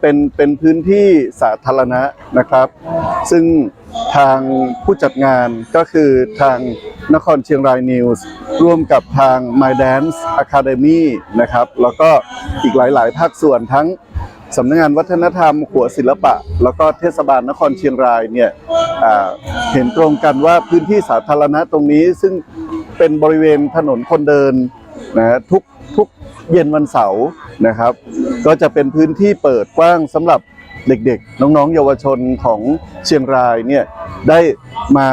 เป็นเป็นพื้นที่สาธารณะนะครับ ซึ่งทางผู้จัดงานก็คือทางนครเชียงรายนิวส์ร่วมกับทาง My Dance Academy นะครับ แล้วก็อีกหลาย ๆ ภาคส่วนทั้งสำนักงานวัฒนธรรมขัวศิลปะ แล้วก็เทศบาลนครเชียงรายเนี่ยเห็นตรงกันว่าพื้นที่สาธารณะตรงนี้ซึ่งเป็นบริเวณถนนคนเดินนะทุกทุก เย็นวันเสาร์นะครับ ก็จะเป็นพื้นที่เปิดกว้างสำหรับเด็กๆ น้องๆ เยาวชนของเชียงรายเนี่ยได้มา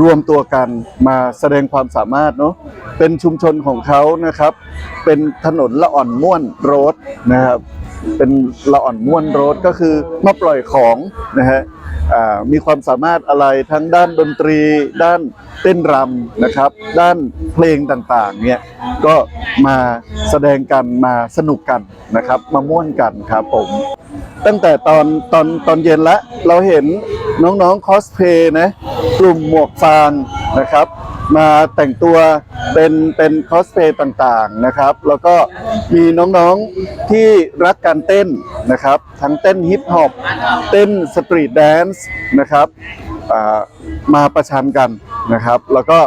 รวมตัวกันมาแสดงความสามารถเนาะเป็นชุมชนของเขานะครับ เป็นถนนละอ่อนม่วนโรดนะครับ เป็นละอ่อนม่วนโรดก็คือมาปล่อยของนะฮะมีความสามารถอะไรทั้งด้านดนตรี ด้านเต้นรำนะครับ ด้านเพลงต่างๆเนี่ยก็มาแสดงกันมาสนุกกันนะครับ มาม่วนกันครับผม ตั้งแต่ตอนตอนตอนเย็นละเราเห็นน้องๆคอสเพย์นะกลุ่มหมวกฟางนะครับ มาแต่งตัว เป็นเป็นคอสเพย์ต่างๆนะครับ แล้วก็มีน้องๆที่รักการเต้นนะครับ ทั้งเต้นฮิปฮอปเต้นสตรีทแดนซ์นะครับมาประชันกันนะครับ แล้วก็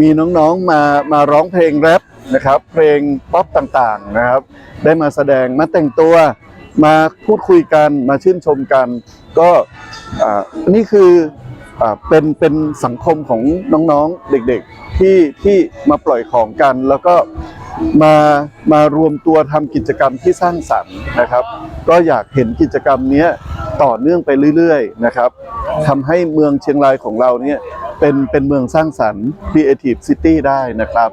มีน้องๆมามาร้องเพลงแรปนะครับ เพลงป๊อปต่างๆนะครับ ได้มาแสดงมาแต่งตัวมาพูดคุยกันมาชื่นชมกัน ก็นี่คือ เป็นเป็นสังคมของน้องๆเด็กๆที่ที่มาปล่อยของกัน แล้วก็มามารวมตัวทำกิจกรรมที่สร้างสรรค์นะครับ ก็อยากเห็นกิจกรรมนี้ต่อเนื่องไปเรื่อยๆนะครับทำให้เมืองเชียงรายของเราเนี่ยเป็นเป็นเมืองสร้างสรรค์ Creative City ได้นะครับ